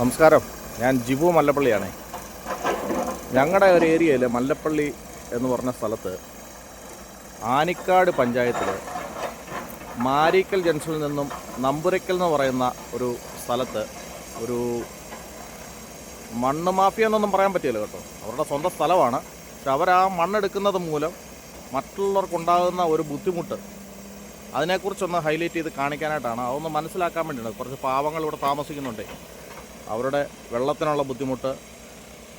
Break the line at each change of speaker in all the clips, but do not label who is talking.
നമസ്കാരം. ഞാൻ ജിബു മല്ലപ്പള്ളിയാണ്. ഞങ്ങളുടെ ഒരു ഏരിയയിൽ മല്ലപ്പള്ളി എന്ന് പറഞ്ഞ സ്ഥലത്ത് ആനിക്കാട് പഞ്ചായത്തിൽ മാരിക്കൽ ജംഗ്ഷനിൽ നിന്നും നമ്പുരയ്ക്കൽ എന്ന് പറയുന്ന ഒരു സ്ഥലത്ത് ഒരു മണ്ണ് മാഫിയ എന്നൊന്നും പറയാൻ പറ്റില്ല കേട്ടോ. അവരുടെ സ്വന്തം സ്ഥലമാണ്. പക്ഷെ അവർ ആ മണ്ണെടുക്കുന്നത് മൂലം മറ്റുള്ളവർക്കുണ്ടാകുന്ന ഒരു ബുദ്ധിമുട്ട് അതിനെക്കുറിച്ചൊന്ന് ഹൈലൈറ്റ് ചെയ്ത് കാണിക്കാനായിട്ടാണ്. അതൊന്ന് മനസ്സിലാക്കാൻ വേണ്ടിയാണ്. കുറച്ച് പാവങ്ങൾ ഇവിടെ താമസിക്കുന്നുണ്ട്. അവരുടെ വെള്ളത്തിനുള്ള ബുദ്ധിമുട്ട്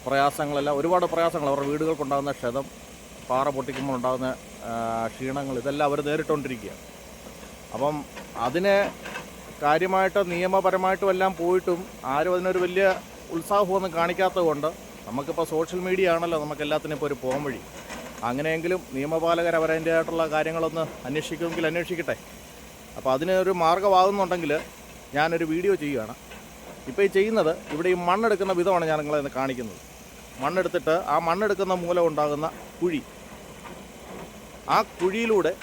പ്രയാസങ്ങളെല്ലാം ഒരുപാട് പ്രയാസങ്ങൾ അവരുടെ വീടുകൾക്കുണ്ടാകുന്ന ക്ഷതം പാറ പൊട്ടിക്കുമ്പോൾ ഉണ്ടാകുന്ന ക്ഷീണങ്ങൾ ഇതെല്ലാം അവർ നേരിട്ടുകൊണ്ടിരിക്കുകയാണ് അപ്പം അതിനെ കാര്യമായിട്ട് നിയമപരമായിട്ടും എല്ലാം പോയിട്ടും ആരും അതിനൊരു വലിയ ഉത്സാഹമൊന്നും കാണിക്കാത്തത് കൊണ്ട് നമുക്കിപ്പോൾ സോഷ്യൽ മീഡിയ ആണല്ലോ നമുക്ക് എല്ലാത്തിനും ഇപ്പോൾ ഒരു പോം വഴി. അങ്ങനെയെങ്കിലും നിയമപാലകർ അവരതിന്റെതായിട്ടുള്ള കാര്യങ്ങളൊന്ന് അന്വേഷിക്കുമെങ്കിൽ അന്വേഷിക്കട്ടെ. അപ്പോൾ അതിനൊരു മാർഗമാകുന്നുണ്ടെങ്കിൽ ഞാനൊരു വീഡിയോ ചെയ്യുകയാണ്. ഇപ്പോൾ ഈ ചെയ്യുന്നത് ഇവിടെ ഈ മണ്ണെടുക്കുന്ന വിധമാണ് ഞാൻ നിങ്ങളെ കാണിക്കുന്നത്. മണ്ണെടുത്തിട്ട് ആ മണ്ണെടുക്കുന്ന മൂലം ഉണ്ടാകുന്ന കുഴി. ആ കുഴിയിലൂടെ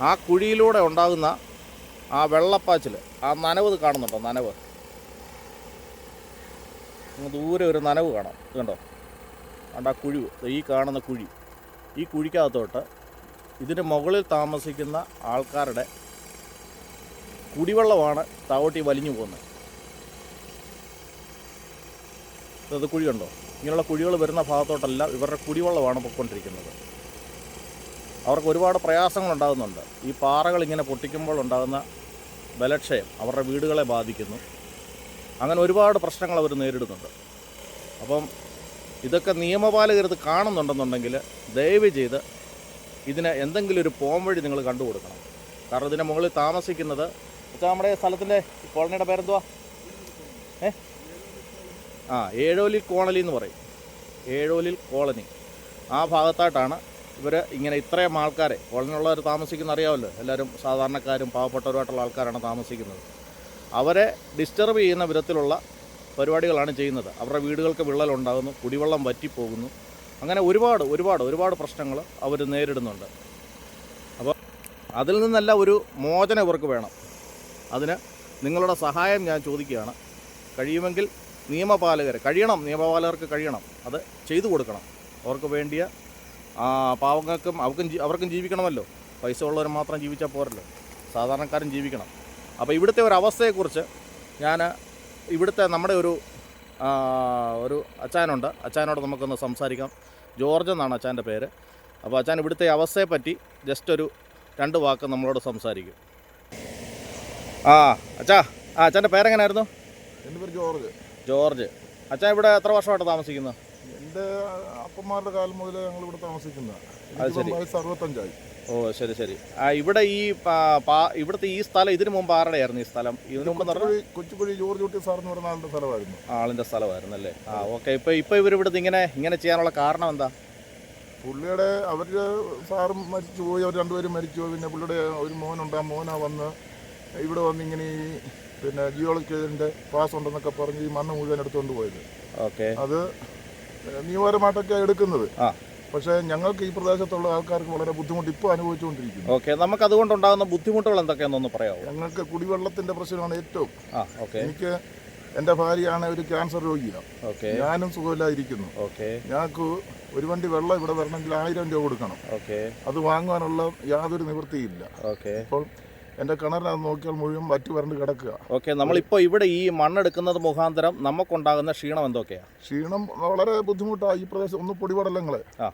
ആ കുഴിയിലൂടെ ഉണ്ടാകുന്ന ആ വെള്ളപ്പാച്ചിൽ ആ നനവ് കാണുന്നുണ്ടോ? നനവ്. ദൂരെ ഒരു നനവ് കാണാം. കണ്ടോ? കണ്ട ആ കുഴി ഈ കാണുന്ന കുഴി. ഈ കുഴിക്കകത്തോട്ട് ഇതിന് മുകളിൽ താമസിക്കുന്ന ആൾക്കാരുടെ കുടിവെള്ളമാണ് താവോട്ടി വലിഞ്ഞു പോകുന്നത്. അത് കുഴി കണ്ടോ? ഇങ്ങനെയുള്ള കുഴികൾ വരുന്ന ഭാഗത്തോട്ടല്ല ഇവരുടെ കുടിവെള്ളമാണ് പൊയ്ക്കൊണ്ടിരിക്കുന്നത്. അവർക്ക് ഒരുപാട് പ്രയാസങ്ങളുണ്ടാകുന്നുണ്ട് ഈ പാറകൾ ഇങ്ങനെ പൊട്ടിക്കുമ്പോൾ ഉണ്ടാകുന്ന ബലക്ഷയം അവരുടെ വീടുകളെ ബാധിക്കുന്നു. അങ്ങനെ ഒരുപാട് പ്രശ്നങ്ങൾ അവർ നേരിടുന്നുണ്ട്. അപ്പം ഇതൊക്കെ നിയമപാലകർ ഇത് കാണുന്നുണ്ടെന്നുണ്ടെങ്കിൽ ദയവ് ചെയ്ത് ഇതിന് എന്തെങ്കിലും ഒരു പോംവഴി നിങ്ങൾ കണ്ടുകൊടുക്കണം. കാരണം ഇതിന്റെ മുകളിൽ താമസിക്കുന്നത് വെച്ചാൽ നമ്മുടെ സ്ഥലത്തിന്റെ കോളനിയുടെ പേരെന്തുവാ? ഏ? ആ ഏഴോലിൽ കോളനി എന്ന് പറയും. ഏഴോലിൽ കോളനി. ആ ഭാഗത്തായിട്ടാണ് ഇവർ ഇങ്ങനെ ഇത്രയും ആൾക്കാരെ കോളനിയുള്ളവർ താമസിക്കുന്ന അറിയാമല്ലോ. എല്ലാവരും സാധാരണക്കാരും പാവപ്പെട്ടവരുമായിട്ടുള്ള ആൾക്കാരാണ് താമസിക്കുന്നത്. അവരെ ഡിസ്റ്റർബ് ചെയ്യുന്ന വിധത്തിലുള്ള പരിപാടികളാണ് ചെയ്യുന്നത്. അവരുടെ വീടുകൾക്ക് വിള്ളലുണ്ടാകുന്നു കുടിവെള്ളം വറ്റിപ്പോകുന്നു. അങ്ങനെ ഒരുപാട് ഒരുപാട് ഒരുപാട് പ്രശ്നങ്ങൾ അവർ നേരിടുന്നുണ്ട്. അപ്പോൾ അതിൽ നിന്നല്ല ഒരു മോചനം ഇവർക്ക് വേണം. അതിന് നിങ്ങളുടെ സഹായം ഞാൻ ചോദിക്കുകയാണ്. കഴിയുമെങ്കിൽ നിയമപാലകർ കഴിയണം നിയമപാലകർക്ക് കഴിയണം. അത് ചെയ്തു കൊടുക്കണം. അവർക്ക് വേണ്ടിയ പാവങ്ങൾക്കും അവർക്കും അവർക്കും ജീവിക്കണമല്ലോ. പൈസ ഉള്ളവർ മാത്രം ജീവിച്ചാൽ പോരല്ലോ. സാധാരണക്കാരും ജീവിക്കണം. അപ്പോൾ ഇവിടുത്തെ ഒരു അവസ്ഥയെക്കുറിച്ച് ഞാൻ ഇവിടുത്തെ നമ്മുടെ ഒരു ഒരു അച്ചാനുണ്ട് അച്ചാനോട് നമുക്കൊന്ന് സംസാരിക്കാം. ജോർജ് എന്നാണ് അച്ചാന്റെ പേര്. അപ്പോൾ അച്ചാൻ ഇവിടുത്തെ അവസ്ഥയെപ്പറ്റി ജസ്റ്റ് ഒരു രണ്ട് വാക്ക് നമ്മളോട് സംസാരിക്കും. ആ അച്ഛാ ആ അച്ഛന്റെ പേരെങ്ങനായിരുന്നു?
എന്റെ പേര് ജോർജ്.
ജോർജ്. അച്ഛാ ഇവിടെ എത്ര വർഷമായിട്ട് താമസിക്കുന്നത്?
എന്റെ അപ്പന്മാരുടെ കാലം മുതലേ ഞങ്ങൾ ഇവിടെ താമസിക്കുന്നത്
അത് ശരി.
വയസ്സ് അറുപത്തഞ്ചായി.
ഓ ശരി ശരി. ആ ഇവിടെ ഈ ഇവിടുത്തെ ഈ സ്ഥലം ഇതിനു മുമ്പ് ആരുടെയായിരുന്നു ഈ സ്ഥലം? ഇതിനു മുമ്പ്
കൊച്ചുപുഴി ജോർജ് കുട്ടി സാർ എന്ന് പറഞ്ഞ ആളുടെ സ്ഥലമായിരുന്നു.
ആളിന്റെ സ്ഥലമായിരുന്നു അല്ലേ ആ ഓക്കെ. ഇപ്പോൾ ഇപ്പോൾ ഇവർ ഇവിടുത്തെ ഇങ്ങനെ ഇങ്ങനെ ചെയ്യാനുള്ള കാരണം എന്താ?
പുള്ളിയുടെ അവരുടെ സാറും മരിച്ചു പോയി അവർ രണ്ടുപേരും മരിച്ചു പോയി പിന്നെ പുള്ളിയുടെ ഒരു മോനുണ്ട്. ആ മോനാ വന്ന് ഇവിടെ വന്ന് ഇങ്ങനെ ഈ പിന്നെ ജിയോളജിക്കലിന്റെ പാസ് ഉണ്ടെന്നൊക്കെ പറഞ്ഞ് ഈ മണ്ണ് മുഴുവൻ എടുത്തുകൊണ്ട് പോയത്.
ഓക്കെ.
അത് നിയമപരമായിട്ടൊക്കെ എടുക്കുന്നത്. പക്ഷേ ഞങ്ങൾക്ക് ഈ പ്രദേശത്തുള്ള ആൾക്കാർക്ക് വളരെ ബുദ്ധിമുട്ട് ഇപ്പോൾ അനുഭവിച്ചുകൊണ്ടിരിക്കുന്നു.
ഓക്കെ. നമുക്ക് അതുകൊണ്ടുണ്ടാകുന്ന ബുദ്ധിമുട്ടുകൾ എന്തൊക്കെയാണെന്നൊന്ന് പറയാമോ
ഞങ്ങൾക്ക് കുടിവെള്ളത്തിന്റെ പ്രശ്നമാണ് ഏറ്റവും.
ഓക്കെ.
എനിക്ക് എന്റെ ഭാര്യയാണ് ഒരു ക്യാൻസർ രോഗിയാണ്.
ഓക്കെ.
ഞാനും സുഖമില്ലാതിരിക്കുന്നു.
ഓക്കെ.
ഞങ്ങൾക്ക് ഒരു വണ്ടി വെള്ളം ഇവിടെ വരണമെങ്കിൽ ആയിരം രൂപ കൊടുക്കണം.
ഓക്കെ.
അത് വാങ്ങുവാനുള്ള യാതൊരു നിവൃത്തിയില്ല
ഓക്കെ.
ഇപ്പോൾ എന്റെ കിണറിനകത്ത് നോക്കിയാൽ മുഴുവൻ വറ്റി വരണ്ട് കിടക്കുക.
ഓക്കെ നമ്മളിപ്പോൾ ഇവിടെ ഈ മണ്ണെടുക്കുന്നത് മുഖാന്തരം നമുക്കുണ്ടാകുന്ന ക്ഷീണം എന്തൊക്കെയാ?
ക്ഷീണം വളരെ ബുദ്ധിമുട്ടാണ് ഈ പ്രദേശം ഒന്ന് പൊടിപടലങ്ങൾ.
ആ.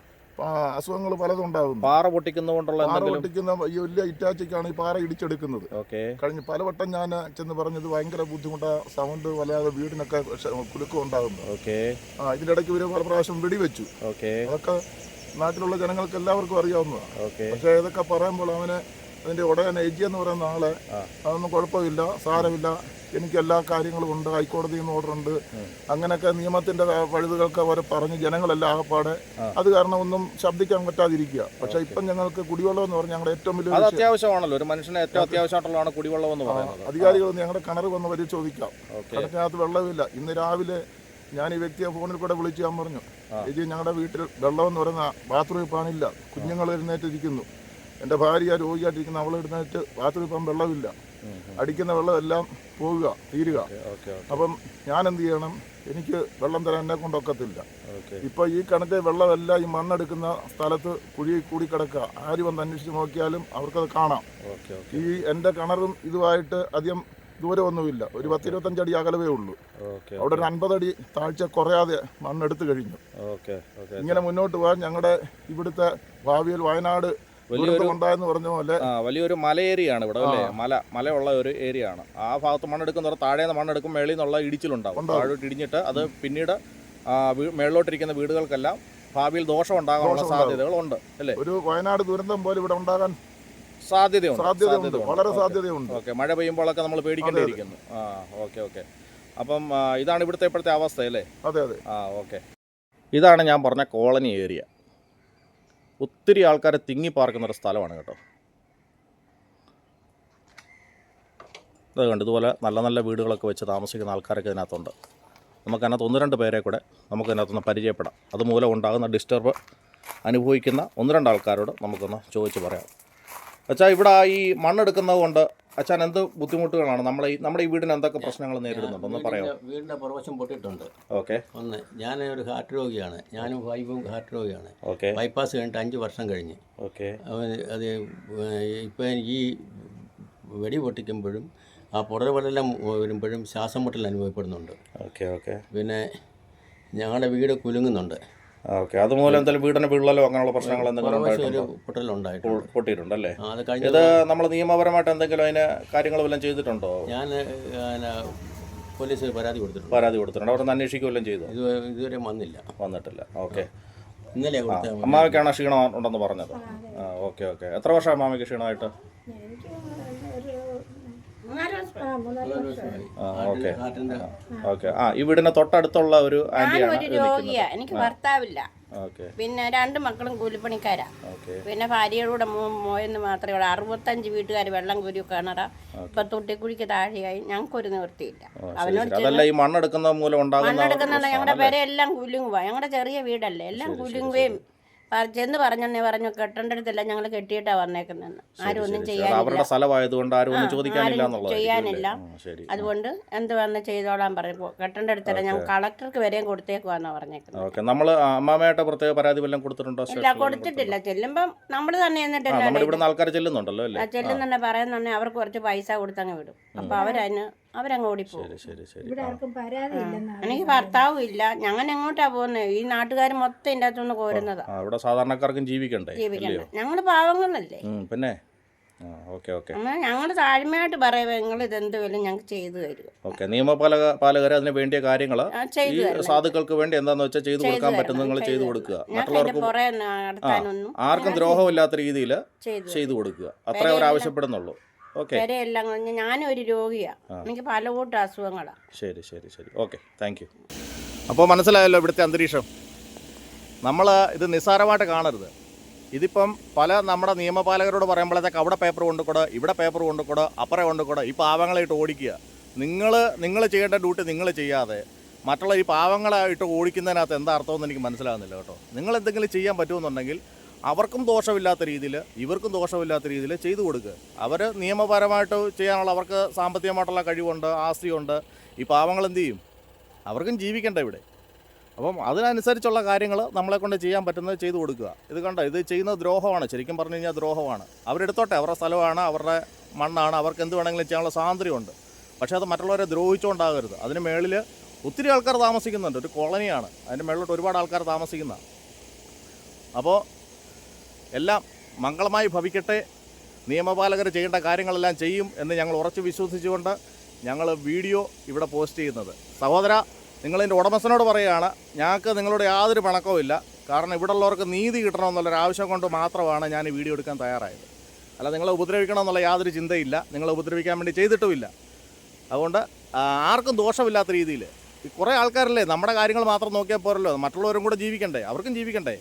അസുഖങ്ങൾ പലതും ഉണ്ടാകും
പാറ പൊട്ടിക്കുന്നതുകൊണ്ടുള്ള
പാറ പൊട്ടിക്കുന്ന ഈ വലിയ ഇറ്റാച്ചിക്കാണ് ഈ പാറ ഇടിച്ചെടുക്കുന്നത്.
ഓക്കെ.
കഴിഞ്ഞ പലവട്ടം ഞാൻ ചെന്ന് പറഞ്ഞത് ഭയങ്കര ബുദ്ധിമുട്ടാണ് സൗണ്ട് വല്ലാതെ വീടിനൊക്കെ കുലുക്കം ഉണ്ടാകുന്നു.
ഓക്കെ.
ആ ഇടയ്ക്ക് ഇവർ പല പ്രാവശ്യം വെടിവെച്ചു.
ഓക്കെ.
അതൊക്കെ നാട്ടിലുള്ള ജനങ്ങൾക്ക് എല്ലാവർക്കും അറിയാവുന്നതാണ്
ഓക്കെ.
പക്ഷേ ഇതൊക്കെ പറയുമ്പോൾ അവന് അതിന്റെ എ എജി എന്ന് പറയുന്ന ആളെ അതൊന്നും കുഴപ്പമില്ല സാരമില്ല. എനിക്ക് എല്ലാ കാര്യങ്ങളും ഉണ്ട് ഹൈക്കോടതിയിൽ നിന്ന് ഓർഡർ ഉണ്ട്. അങ്ങനെയൊക്കെ നിയമത്തിന്റെ പഴുതുകൾക്ക് അവരെ പറഞ്ഞ് ജനങ്ങളെല്ലാം ആകപ്പാടെ. അത് കാരണം ഒന്നും ശബ്ദിക്കാൻ പറ്റാതിരിക്കുക. പക്ഷെ ഇപ്പം ഞങ്ങൾക്ക് കുടിവെള്ളം എന്ന് പറഞ്ഞാൽ ഞങ്ങളുടെ ഏറ്റവും വലിയ
അത് അത്യാവശ്യമാണല്ലോ. ഒരു മനുഷ്യനെ ഏറ്റവും അത്യാവശ്യമായിട്ടുള്ളതാണ് കുടിവെള്ളം എന്ന് പറയുന്നത്.
അധികാരികൾ ഞങ്ങളുടെ കിണർ വന്ന് പരിശോധിക്കാം.
ഓക്കെ.
കിണറ്റിനകത്ത് വെള്ളമില്ല. ഇന്ന് രാവിലെ ഞാൻ ഈ വ്യക്തിയെ ഫോണിൽ കൂടെ വിളിച്ച് ഞാൻ പറഞ്ഞു ഇത് ഞങ്ങളുടെ വീട്ടിൽ വെള്ളം എന്ന് പറയുന്ന ബാത്റൂമിൽ പാനില്ല കുഞ്ഞുങ്ങൾ എഴുന്നേറ്റിരിക്കുന്നു. എന്റെ ഭാര്യ രോഗിയായിട്ടിരിക്കുന്ന അവളെ എടുത്തിട്ട് ബാത്റൂമിൽ ഇപ്പം വെള്ളമില്ല. അടിക്കുന്ന വെള്ളം എല്ലാം പോവുക തീരുക. അപ്പം ഞാൻ എന്ത് ചെയ്യണം? എനിക്ക് വെള്ളം തരാൻ എന്നെ കൊണ്ടൊക്കത്തില്ല
ഇപ്പൊ
ഇപ്പോൾ ഈ കണക്കെ വെള്ളമെല്ലാം ഈ മണ്ണെടുക്കുന്ന സ്ഥലത്ത് കുഴി കൂടി കിടക്കുക. ആര് വന്ന് അന്വേഷിച്ച് നോക്കിയാലും അവർക്കത് കാണാം. ഈ എന്റെ കിണറും ഇതുമായിട്ട് അധികം ദൂരമൊന്നുമില്ല. ഒരു പത്തിരുപത്തഞ്ചടി അകലവേ ഉള്ളൂ. അവിടെ ഒരു അൻപതടി താഴ്ച കുറയാതെ മണ്ണെടുത്തു കഴിഞ്ഞു. ഇങ്ങനെ മുന്നോട്ട് പോകാൻ ഞങ്ങളുടെ ഇവിടുത്തെ ഭാവിയിൽ വയനാട്
വലിയൊരു
പറഞ്ഞ പോലെ
വലിയൊരു മല ഏരിയയാണ് ഇവിടെ അല്ലേ? മല മലയുള്ള ഒരു ഏരിയ ആണ് ആ ഭാഗത്ത് മണ്ണെടുക്കുന്നവർ താഴെ നിന്ന് മണ്ണെടുക്കും മേളിൽ നിന്നുള്ള ഇടിച്ചിലുണ്ടാവും. താഴോട്ട് ഇടിഞ്ഞിട്ട് അത് പിന്നീട് മേളിലോട്ടിരിക്കുന്ന വീടുകൾക്കെല്ലാം ഭാവിയിൽ ദോഷം ഉണ്ടാകാനുള്ള
സാധ്യതകൾ ഉണ്ട്
സാധ്യതകളുണ്ട് അല്ലേ?
ഒരു വയനാട് ദുരന്തം പോലെ ഇവിടെ ഉണ്ടാകാൻ
സാധ്യതയുണ്ട്
സാധ്യതയുണ്ട്. വളരെ സാധ്യതയുണ്ട്.
ഓക്കെ. മഴ പെയ്യുമ്പോഴൊക്കെ നമ്മൾ പേടിക്കേണ്ടിയിരിക്കുന്നു. ആ ഓക്കെ ഓക്കെ. അപ്പം ഇതാണ് ഇവിടുത്തെ ഇപ്പോഴത്തെ അവസ്ഥ അല്ലേ?
അതെ അതെ.
ആ ഓക്കെ. ഇതാണ് ഞാൻ പറഞ്ഞ കോളനി ഏരിയ. ഒത്തിരി ആൾക്കാർ തിങ്ങി പാർക്കുന്ന ഒരു സ്ഥലമാണ് കേട്ടോ. അത് കണ്ട് ഇതുപോലെ നല്ല നല്ല വീടുകളൊക്കെ വെച്ച് താമസിക്കുന്ന ആൾക്കാരൊക്കെ ഇതിനകത്തുണ്ട്. നമുക്കതിനകത്ത് ഒന്ന് രണ്ട് പേരെ കൂടെ നമുക്കതിനകത്തൊന്ന് പരിചയപ്പെടാം. അതുമൂലം ഉണ്ടാകുന്ന ഡിസ്റ്റർബ് അനുഭവിക്കുന്ന ഒന്ന് രണ്ട് ആൾക്കാരോട് നമുക്കൊന്ന് ചോദിച്ച് പറയാം. വെച്ചാൽ ഇവിടെ ഈ മണ്ണെടുക്കുന്നത് കൊണ്ട് അച്ഛൻ എന്ത് ബുദ്ധിമുട്ടുകളാണ്. നമ്മളെ ഈ നമ്മുടെ ഈ വീടിന് എന്തൊക്കെ പ്രശ്നങ്ങൾ നേരിടുന്നുണ്ട്? ഒന്ന് പറയാം?
വീടിന്റെ പ്രവശം പുറവശം പൊട്ടിയിട്ടുണ്ട്.
ഓക്കെ.
ഒന്ന് ഞാൻ ഒരു ഹാർട്ട് രോഗിയാണ്. ഞാനും വൈഫും ഹാർട്ട് രോഗിയാണ്.
ഓക്കെ.
ബൈപ്പാസ് കഴിഞ്ഞിട്ട് അഞ്ച് വർഷം കഴിഞ്ഞ്.
ഓക്കെ.
അത് ഇപ്പൊ ഈ വെടി പൊട്ടിക്കുമ്പോഴും ആ പുറകുവെള്ളം വരുമ്പോഴും ശ്വാസം മുട്ടൽ അനുഭവപ്പെടുന്നുണ്ട്.
Okay okay.
പിന്നെ ഞങ്ങളുടെ വീട് കുലുങ്ങുന്നുണ്ട്.
ഓക്കെ. അതുമൂലം എന്തെങ്കിലും വീടിന് വിള്ളലോ അങ്ങനെയുള്ള പ്രശ്നങ്ങൾ എന്തെങ്കിലും പൊട്ടിയിട്ടുണ്ടല്ലേ? ഇത് നമ്മൾ നിയമപരമായിട്ട് എന്തെങ്കിലും അതിന് കാര്യങ്ങൾ വല്ലതും ചെയ്തിട്ടുണ്ടോ?
ഞാൻ പോലീസ് പോലീസിൽ പരാതി കൊടുത്തിട്ടുണ്ട്.
പരാതി കൊടുത്തിട്ടുണ്ട്. അവിടെ നിന്ന് അന്വേഷിക്കുകയും ചെയ്തു?
ഇത് ഇതുവരെ വന്നില്ല.
വന്നിട്ടില്ല. ഓക്കെ.
ഇന്നലെ
അമ്മാവയ്ക്കാണ് ക്ഷീണം ഉണ്ടെന്ന് പറഞ്ഞത്. ആ ഓക്കെ ഓക്കെ. എത്ര വർഷം അമ്മാവയ്ക്ക് ക്ഷീണമായിട്ട്? ഓക്കെ. ആ ഈ വീടിന് തൊട്ടടുത്തുള്ള ഒരു ആന്റിയാണ്
ഞാനൊരു രോഗിയാ. എനിക്ക് ഭർത്താവില്ല.
ഓക്കെ.
പിന്നെ രണ്ട് മക്കളും കൂലിപ്പണിക്കാരാ.
ഓക്കെ.
പിന്നെ ഭാര്യയുടെ മോയെന്ന് മാത്രമേ ഉള്ളൂ. അറുപത്തഞ്ച് വീട്ടുകാർ വെള്ളം കൂരി കിണറ. ഇപ്പൊ തൊട്ടിക്കുഴിക്ക് താഴെയായി. ഞങ്ങൾക്കൊരു നിവൃത്തിയില്ല. അവനോട്
അതല്ല ഈ മണ്ണെടുക്കുന്ന മൂലം ഉണ്ടാകുന്ന
മണ്ണെടുക്കുന്നുണ്ട് ഞങ്ങളുടെ പേരെ എല്ലാം കുലുങ്ങുക ഞങ്ങളുടെ ചെറിയ വീടല്ലേ. എല്ലാം കുലുങ്ങുകയും ചെന്ന് പറഞ്ഞെന്നെ പറഞ്ഞു കെട്ടേണ്ടടുത്തെല്ലാം ഞങ്ങൾ കെട്ടിയിട്ടാ വന്നേക്കുന്നെന്ന് ആരും ഒന്നും ചെയ്യാനില്ല.
അവരുടെ സ്ഥലമായതുകൊണ്ട് ആരും ഒന്നും ചോദിക്കാനില്ല
ചെയ്യാനില്ല. അതുകൊണ്ട് എന്ത് വന്ന് ചെയ്തോളാൻ പറയും. കെട്ടേണ്ടടുത്തല്ല ഞങ്ങൾ കളക്ടർക്ക് വരെയും കൊടുത്തേക്കുവാന്നാ പറഞ്ഞേക്കുന്നത്
നമ്മൾ അമ്മാമയായിട്ട് പ്രത്യേക പരാതി വല്ലതും കൊടുത്തിട്ടുണ്ടോ?
ഇല്ല കൊടുത്തിട്ടില്ല. ചെല്ലുമ്പം നമ്മൾ തന്നെ
ആൾക്കാർ ചെല്ലുന്നുണ്ടല്ലോ
ചെല്ലുന്നുണ്ടെ. പറയുന്നുണ്ടെ. അവർക്ക് കുറച്ച് പൈസ കൊടുത്തങ്ങ് വിടും. അപ്പൊ അവരതിന് അവരങ്ങ് ഓടിപ്പോകും
ശരി ശരി ശരി.
ഇവിടെ ആർക്കും പരാതി
എനിക്ക് ഭർത്താവും ഇല്ല ഞങ്ങൾ എങ്ങോട്ടാ പോകുന്നത് ഈ നാട്ടുകാർ മൊത്തം ഇതിന്റെ അകത്തുനിന്ന് കോരുന്നതാ.
ആ ഇവിടെ സാധാരണക്കാർക്കും ജീവിക്കണ്ടേ?
ജീവിക്കണം ഞങ്ങൾ പാവങ്ങളല്ലേ?
ഉം, പിന്നെ? ആ ഓക്കെ ഓക്കെ.
എന്നാൽ ഞങ്ങൾ താഴ്മയായിട്ട് പറയുക നിങ്ങൾ ഇതെന്ത് വല്ലതും ഞങ്ങൾക്ക് ചെയ്തു തരുക
ഓക്കെ നിയമപാലക പാലകർ അതിന് വേണ്ടിയ കാര്യങ്ങൾ
ആ,
ഈ
ചെയ്തു തരണം.
സാധുക്കൾക്ക് വേണ്ടി എന്താന്ന് വെച്ചാൽ ചെയ്തു കൊടുക്കാൻ പറ്റുന്ന നിങ്ങൾ ചെയ്തു കൊടുക്കുക.
ഞങ്ങൾക്ക്
മറ്റുള്ളവർക്ക്
പുറകെ നടത്താനൊന്നും
ആർക്കും ദ്രോഹമില്ലാത്ത രീതിയിൽ
ചെയ്തു
ചെയ്തു കൊടുക്കുക. അത്രേ അവർ ആവശ്യപ്പെടുന്നുള്ളൂ.
എല്ലാം കഴിഞ്ഞ് ഞാനൊരു രോഗിയാ. എനിക്ക് പല കൂട്ടം
ശരി ശരി ശരി. ഓക്കെ താങ്ക് യു അപ്പോൾ മനസ്സിലായല്ലോ ഇവിടുത്തെ അന്തരീക്ഷം. നമ്മൾ ഇത് നിസ്സാരമായിട്ട് കാണരുത്. ഇതിപ്പം പല നമ്മുടെ നിയമപാലകരോട് പറയുമ്പോഴത്തേക്ക് അവിടെ പേപ്പർ കൊണ്ടുകൂടെ ഇവിടെ പേപ്പർ കൊണ്ടുകൂടെ അപ്പുറം കൊണ്ടുകൂടെ ഈ പാവങ്ങളായിട്ട് ഓടിക്കുക. നിങ്ങൾ നിങ്ങൾ ചെയ്യേണ്ട ഡ്യൂട്ടി നിങ്ങൾ ചെയ്യാതെ മറ്റുള്ള ഈ പാവങ്ങളായിട്ട് ഓടിക്കുന്നതിനകത്ത് എന്താ അർത്ഥമെന്ന് എനിക്ക് മനസ്സിലാകുന്നില്ല കേട്ടോ. നിങ്ങൾ എന്തെങ്കിലും ചെയ്യാൻ പറ്റുമെന്നുണ്ടെങ്കിൽ അവർക്കും ദോഷമില്ലാത്ത രീതിയിൽ ഇവർക്കും ദോഷമില്ലാത്ത രീതിയിൽ ചെയ്തു കൊടുക്കുക. അവർ നിയമപരമായിട്ട് ചെയ്യാനുള്ള അവർക്ക് സാമ്പത്തികമായിട്ടുള്ള കഴിവുണ്ട് ആസ്തിയുണ്ട്. ഈ പാവങ്ങൾ എന്ത് ചെയ്യും? അവർക്കും ജീവിക്കണ്ട ഇവിടെ. അപ്പം അതിനനുസരിച്ചുള്ള കാര്യങ്ങൾ നമ്മളെ കൊണ്ട് ചെയ്യാൻ പറ്റുന്നത് ചെയ്തു കൊടുക്കുക. ഇത് കണ്ട? ഇത് ചെയ്യുന്ന ദ്രോഹമാണ്. ശരിക്കും പറഞ്ഞു കഴിഞ്ഞാൽ ദ്രോഹമാണ്. അവരെടുത്തോട്ടെ. അവരുടെ സ്ഥലമാണ് അവരുടെ മണ്ണാണ് അവർക്ക് എന്ത് വേണമെങ്കിലും ചെയ്യാനുള്ള സ്വാതന്ത്ര്യമുണ്ട്. പക്ഷേ അത് മറ്റുള്ളവരെ ദ്രോഹിച്ചുകൊണ്ടാകരുത്. അതിന് മേളിൽ ഒത്തിരി ആൾക്കാർ താമസിക്കുന്നുണ്ട്. ഒരു കോളനിയാണ്. അതിന്റെ മേളിലോട്ട് ഒരുപാട് ആൾക്കാർ താമസിക്കുന്ന. അപ്പോൾ എല്ലാം മംഗളമായി ഭവിക്കട്ടെ. നിയമപാലകർ ചെയ്യേണ്ട കാര്യങ്ങളെല്ലാം ചെയ്യും എന്ന് ഞങ്ങൾ ഉറച്ചു വിശ്വസിച്ചുകൊണ്ട് ഞങ്ങൾ വീഡിയോ ഇവിടെ പോസ്റ്റ് ചെയ്യുന്നത്. സഹോദര നിങ്ങളിതിന്റെ ഉടമസ്ഥനോട് പറയുകയാണ് ഞങ്ങൾക്ക് നിങ്ങളുടെ യാതൊരു പണക്കവും ഇല്ല. കാരണം ഇവിടെ ഉള്ളവർക്ക് നീതി കിട്ടണമെന്നുള്ളൊരു ആവശ്യം കൊണ്ട് മാത്രമാണ് ഞാൻ ഈ വീഡിയോ എടുക്കാൻ തയ്യാറായത്. അല്ല നിങ്ങളെ ഉപദ്രവിക്കണമെന്നുള്ള യാതൊരു ചിന്തയില്ല. നിങ്ങളെ ഉപദ്രവിക്കാൻ വേണ്ടി ചെയ്തിട്ടുമില്ല. അതുകൊണ്ട് ആർക്കും ദോഷമില്ലാത്ത രീതിയിൽ. കുറേ ആൾക്കാരല്ലേ നമ്മുടെ കാര്യങ്ങൾ മാത്രം നോക്കിയാൽ പോരല്ലോ. മറ്റുള്ളവരും കൂടെ ജീവിക്കണ്ടേ? അവർക്കും ജീവിക്കണ്ടേ?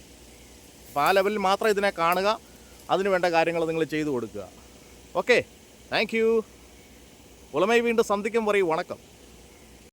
അപ്പോൾ ആ ലെവലിൽ മാത്രം ഇതിനെ കാണുക. അതിന് വേണ്ട കാര്യങ്ങൾ നിങ്ങൾ ചെയ്തു കൊടുക്കുക. ഓക്കെ താങ്ക് യു ഉളമയെ വീണ്ടും സന്ധിക്കും പറയും വണക്കം.